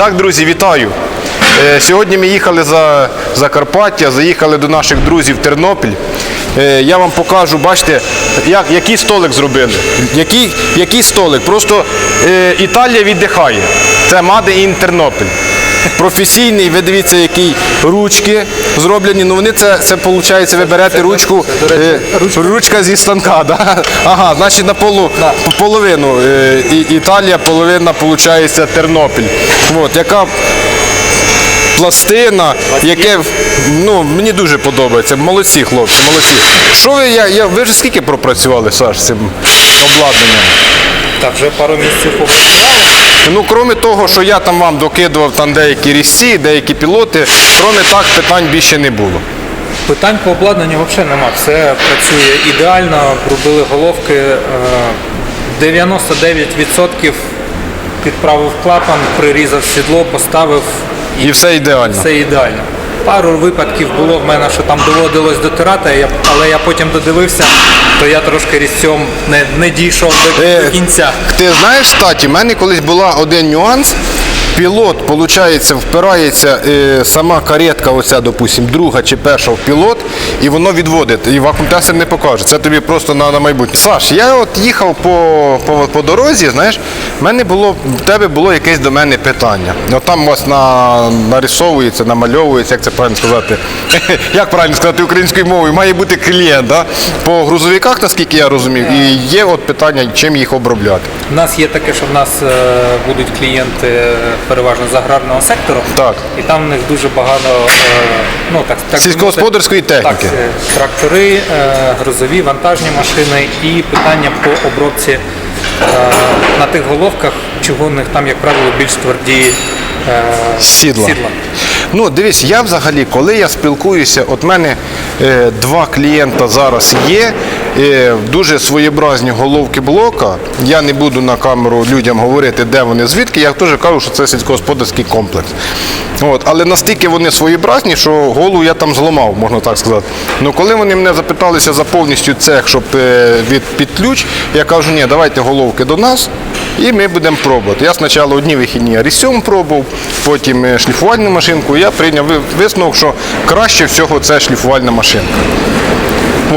Так, друзі, вітаю. Е, Сьогодні ми їхали за Закарпаття, заїхали до наших друзів в Тернопіль. Е, Я вам покажу, бачите, як, який столик зробили. Який, який столик? Просто е, Італія віддихає. Це Мади і Тернопіль. Професійний, ви дивіться, які ручки зроблені. Ну вони це, це виходить, ви берете ручку, е, ручка зі станка. Да? Ага, значить на полу, половину е, І- Італія, половина виходить Тернопіль. От, яка пластина, яке ну, мені дуже подобається. Молодці, хлопці, молодці. Що ви, я, я, ви ж скільки пропрацювали, Саш, з цим обладнанням? Так, вже пару місяців попрацювали. Ну, крім того, що я там вам докидував там деякі різці, деякі пілоти, кроме так, питань більше не було. Питань по обладнанню взагалі нема. Все працює ідеально, робили головки. е, 99% підправив клапан, прирізав сідло, поставив І все ідеально. все ідеально. Пару випадків було в мене, що там доводилось дотирати, але я потім додивився, то я трошки різцем не, не дійшов до, Е, до кінця. Ти знаєш, статі, в мене колись була один нюанс. Пілот, виходить, впирається е, сама каретка, оця, допустим, друга чи перша в пілот, і воно відводить. І вакуум-тестер не покаже. Це тобі просто на, на майбутнє. Саш, я от їхав по, по, по дорозі, знаєш, в мене було, в тебе було якесь до мене питання. От там вас на, нарисовується, намальовується, як це правильно сказати. Як правильно сказати українською мовою, має бути клієнт. По грузовиках, наскільки я розумів, і є от питання, чим їх обробляти. У нас є таке, що в нас е, будуть клієнти переважно з аграрного сектору. Так. І там в них дуже багато е, ну, так, так, Сільськогосподарської так, техніки. е, трактори, е, грузові, вантажні машини і питання по обробці на тих головках чугунних, там, як правило, більш тверді Сідла. сідла. Ну, дивись, я взагалі, коли я спілкуюся, от мене е, два клієнта зараз є, дуже своєобразні головки блока. Я не буду на камеру людям говорити, де вони звідки. Я теж кажу, що це сільськогосподарський комплекс. От, але настільки вони своєобразні, що голову я там зламав, можна так сказати. Ну, коли вони мене запиталися за повністю цех, щоб е, від під ключ, я кажу, ні, давайте головки до нас. І ми будемо пробувати. Я спочатку одні вихідні рісьом пробував, потім е, шліфувальну машинку. Я прийняв висновок, що краще всього це шліфувальна машинка.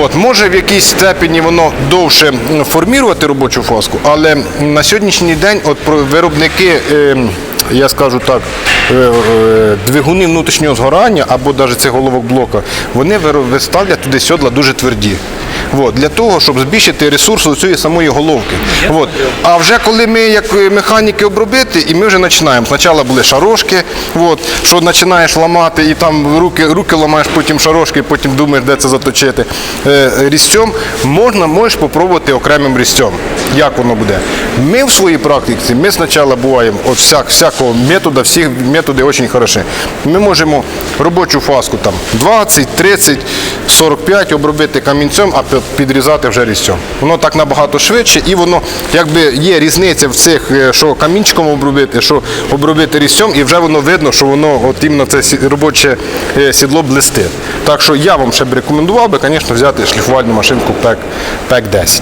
От, може в якійсь степені воно довше формірувати робочу фаску, але на сьогоднішній день от виробники, е, я скажу так, е, е, двигуни внутрішнього згорання або навіть цих головок блока, вони виставлять туди сьодла дуже тверді. От, для того, щоб збільшити ресурс у цієї самої головки. От. А вже коли ми як е, механіки обробити, і ми вже починаємо. Спочатку були шарошки, от, що починаєш ламати, і там руки, руки ламаєш, потім шарошки, потім думаєш, де це заточити. Е, різцем можна, можеш спробувати окремим різцем. Як воно буде? Ми в своїй практиці, ми спочатку буваємо от всяк, всякого методу, всі методи дуже хороші. Ми можемо робочу фаску там 20, 30, 45 обробити камінцем, а підрізати вже різцем. Воно так набагато швидше і воно якби є різниця в цих, е, що камінчиком обробити, що обробити різцем, і вже воно видно, що воно от іменно це робоче е, сідло блистить. Так що я вам ще б рекомендував би, звісно, взяти шліфувальну машинку PEC, PEC 10.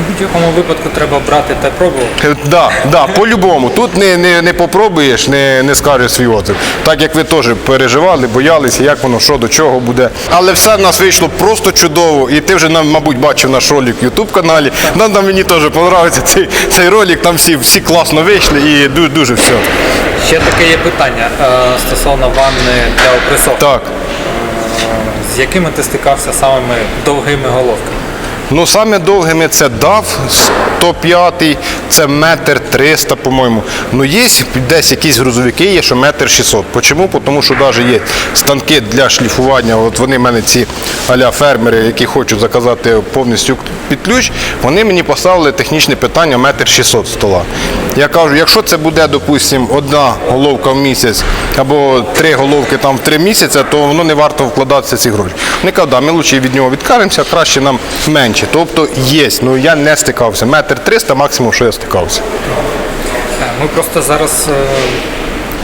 В будь-якому випадку треба брати та пробувати. Е, Да, да, по-любому. Тут не, не, не попробуєш, не, не скажеш свій отзив. Так як ви теж переживали, боялися, як воно, що до чого буде. Але все в нас вийшло просто чудово. І ти вже, нам, мабуть, бачив наш ролик в YouTube каналі. Нам, нам мені теж подобається цей, цей ролик, там всі, всі класно вийшли і дуже, дуже все. Ще таке є питання е, стосовно ванни для опресовки. Так. З якими ти стикався самими довгими головками? Ну, саме довгими це DAF 105, це метр 300, по-моєму. Ну, є десь якісь грузовики, є, що метр 600. Чому? Тому що навіть є станки для шліфування. От вони в мене ці аля фермери, які хочуть заказати повністю під ключ, вони мені поставили технічне питання метр 600 стола. Я кажу, якщо це буде, допустимо, одна головка в місяць або три головки там в три місяці, то воно не варто вкладатися ці гроші. Вони кажуть, да, ми лучше від нього відкаримося, краще нам менше. Тобто є, ну я не стикався. Метр триста максимум, що я стикався. Е, Ми просто зараз е,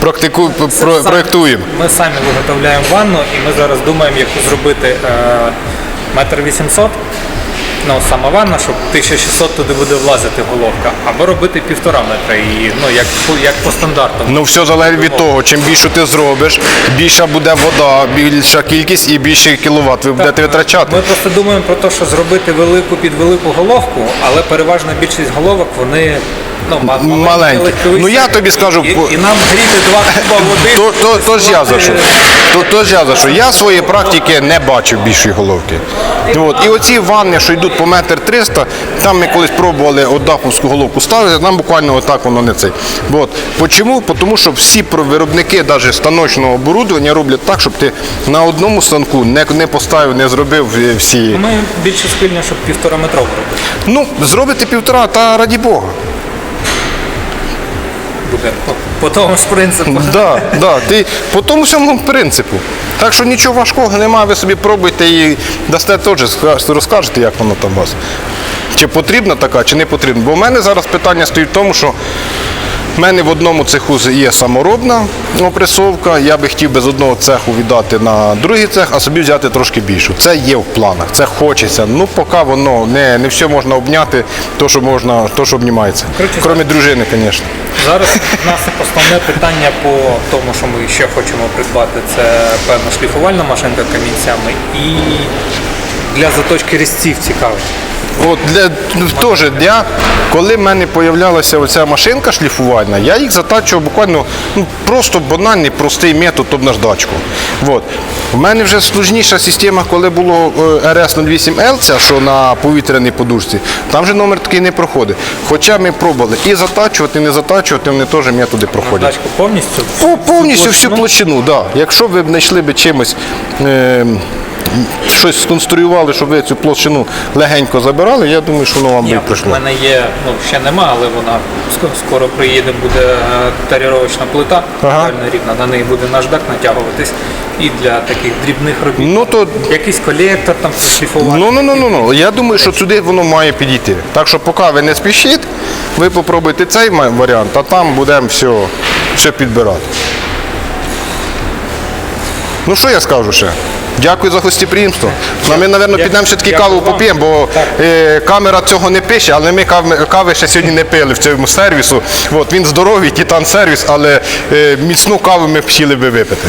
Практику, про, сам- проєктуємо. Ми самі виготовляємо ванну і ми зараз думаємо, яку зробити е, метр вісімсот. Ну, сама ванна, щоб 1600 туди буде влазити головка, або робити півтора метра і ну, як, як по стандарту. Ну все залежить від того, чим більше ти зробиш, більша буде вода, більша кількість і більше кіловат ви будете витрачати. Ми просто думаємо про те, що зробити велику під велику головку, але переважна більшість головок вони ну, ма- Маленькі. Ну, я тобі скажу, і, і нам гріти два куба води. То, то, то ж я за що. Е, То, то ж я за що. Я своєї практики не бачив більшої головки. От. І оці ванни, що йдуть по метр триста, там ми колись пробували оддаповську головку ставити, нам буквально отак воно не цей. От. Почому? Тому що всі виробники навіть станочного оборудування роблять так, щоб ти на одному станку не, не поставив, не зробив е, всі. Ми більше схильні, щоб півтора метрову робити. Ну, зробити півтора, та раді Бога. Буде по, по тому ж принципу. Да, да, ти по тому самому принципу. Так що нічого важкого немає, ви собі пробуйте і дасте теж, розкажете, як воно там у вас. Чи потрібна така, чи не потрібна. Бо в мене зараз питання стоїть в тому, що в мене в одному цеху є саморобна опресовка, я би хотів би з одного цеху віддати на другий цех, а собі взяти трошки більшу. Це є в планах, це хочеться. Ну, поки воно не, не все можна обняти, то, що можна, то, що обнімається. Крім дружини, звісно. Зараз в нас основне питання по тому, що ми ще хочемо придбати, це певна шліфувальна машинка камінцями і для заточки різців цікавить. От для ну, теж для коли в мене з'являлася оця машинка шліфувальна, я їх затачував буквально ну, просто банальний простий метод об наждачку. От. У мене вже сложніша система, коли було е, RS08L, ця, що на повітряній подушці, там вже номер такий не проходить. Хоча ми пробували і затачувати, і не затачувати, вони теж методи проходять. Наждачку повністю? По, повністю всю площину? площину, да. Якщо ви б знайшли б чимось. Е, Щось сконструювали, щоб ви цю площину легенько забирали, я думаю, що воно вам би прийшло. мене є, ну ще нема, але вона скоро приїде, буде е, таріровочна плита, Ага. рівна, на неї буде наждак натягуватись. І для таких дрібних робіт. Ну то Якийсь колектор там шліфувати. ну, ну, ну, ну, ну. Я думаю, що сюди воно має підійти. Так що поки ви не спішіть, ви попробуйте цей варіант, а там будемо все, все підбирати. Ну що я скажу ще? Дякую за гостеприємство. Ну, ми, мабуть, підемо все-таки каву поп'ємо, бо е, камера цього не пише, але ми кави, кави ще сьогодні не пили в цьому сервісу. От, він здоровий, титан сервіс, але е, міцну каву ми б хотіли би випити.